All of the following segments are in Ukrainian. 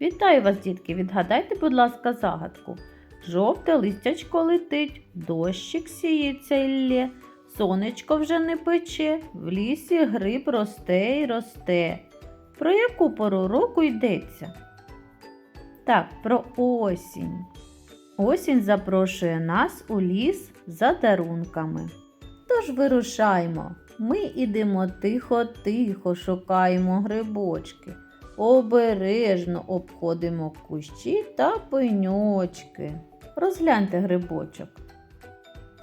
Вітаю вас, дітки! Відгадайте, будь ласка, загадку. Жовте листячко летить, дощик сіється іллє, сонечко вже не пече, в лісі гриб росте й росте. Про яку пору року йдеться? Так, про осінь. Осінь запрошує нас у ліс за дарунками. Тож вирушаймо. Ми ідемо тихо-тихо, шукаємо грибочки. Обережно обходимо кущі та пеньочки. Розгляньте грибочок.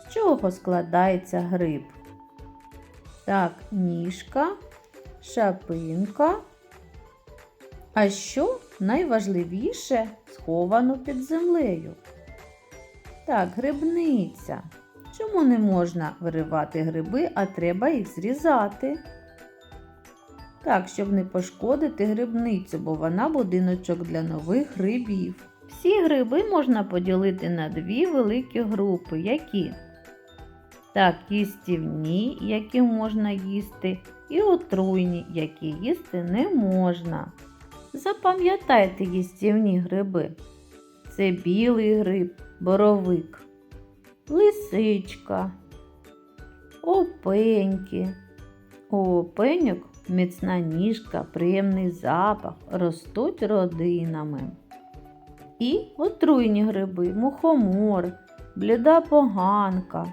З чого складається гриб? Так, ніжка, шапинка. А що найважливіше сховано під землею? Так, грибниця. Чому не можна виривати гриби, а треба їх зрізати? Так, щоб не пошкодити грибницю, бо вона будиночок для нових грибів. Всі гриби можна поділити на дві великі групи. Які? Так, їстівні, які можна їсти, і отруйні, які їсти не можна. Запам'ятайте їстівні гриби. Це білий гриб, боровик, лисичка, опеньки. У опеньок міцна ніжка, приємний запах, ростуть родинами. І отруйні гриби, мухомор, бліда поганка.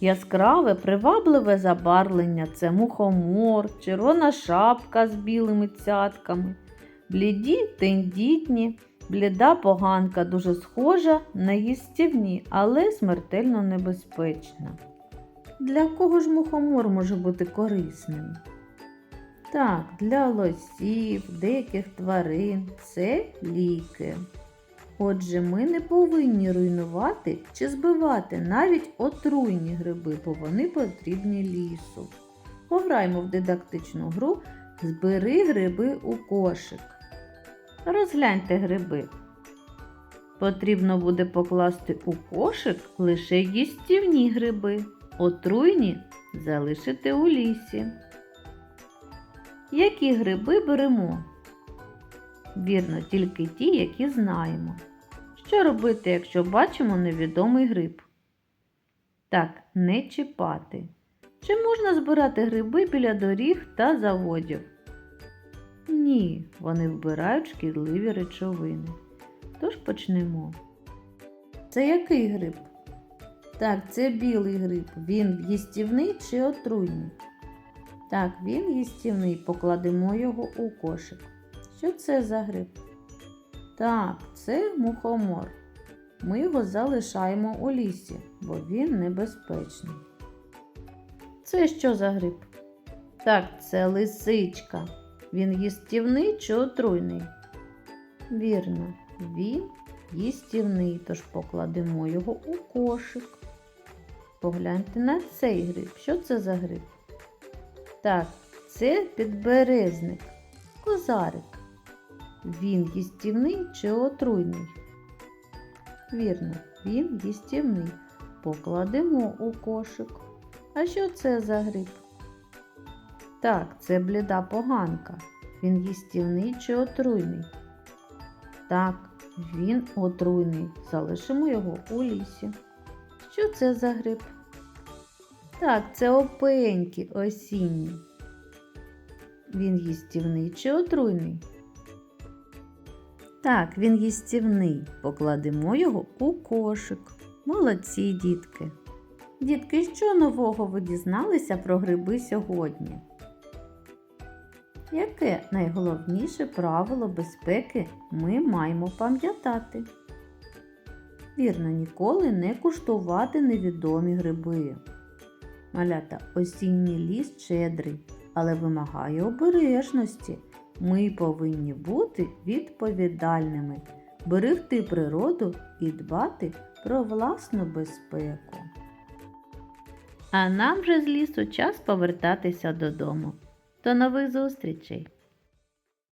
Яскраве, привабливе забарвлення це мухомор, червона шапка з білими цятками, бліді тендітні, бліда поганка дуже схожа на їстівні, але смертельно небезпечна. Для кого ж мухомор може бути корисним? Так, для лосів, деяких тварин це ліки. Отже, ми не повинні руйнувати чи збивати навіть отруйні гриби, бо вони потрібні лісу. Пограємо в дидактичну гру Збери гриби у кошик. Розгляньте гриби. Потрібно буде покласти у кошик лише їстівні гриби, отруйні залишити у лісі. Які гриби беремо? Вірно, тільки ті, які знаємо. Що робити, якщо бачимо невідомий гриб? Так, не чіпати. Чи можна збирати гриби біля доріг та заводів? Ні, вони вбирають шкідливі речовини. Тож почнемо. Це який гриб? Так, це білий гриб. Він їстівний чи отруйний? Так, він їстівний. Покладемо його у кошик. Що це за гриб? Так, це мухомор. Ми його залишаємо у лісі, бо він небезпечний. Це що за гриб? Так, це лисичка. Він їстівний чи отруйний? Вірно, він їстівний, тож покладемо його у кошик. Погляньте на цей гриб. Що це за гриб? Так, це підберезник, козарик. Він їстівний чи отруйний? Вірно, він їстівний. Покладемо у кошик. А що це за гриб? Так, це бліда поганка. Він їстівний чи отруйний? Так, він отруйний. Залишимо його у лісі. Що це за гриб? Так, це опеньки осінні. Він їстівний чи отруйний? Так, він їстівний. Покладемо його у кошик. Молодці, дітки. Дітки, що нового ви дізналися про гриби сьогодні? Яке найголовніше правило безпеки ми маємо пам'ятати? Вірно, ніколи не куштувати невідомі гриби. Малята, осінній ліс щедрий, але вимагає обережності. Ми повинні бути відповідальними, берегти природу і дбати про власну безпеку. А нам вже з лісу час повертатися додому. До нових зустрічей!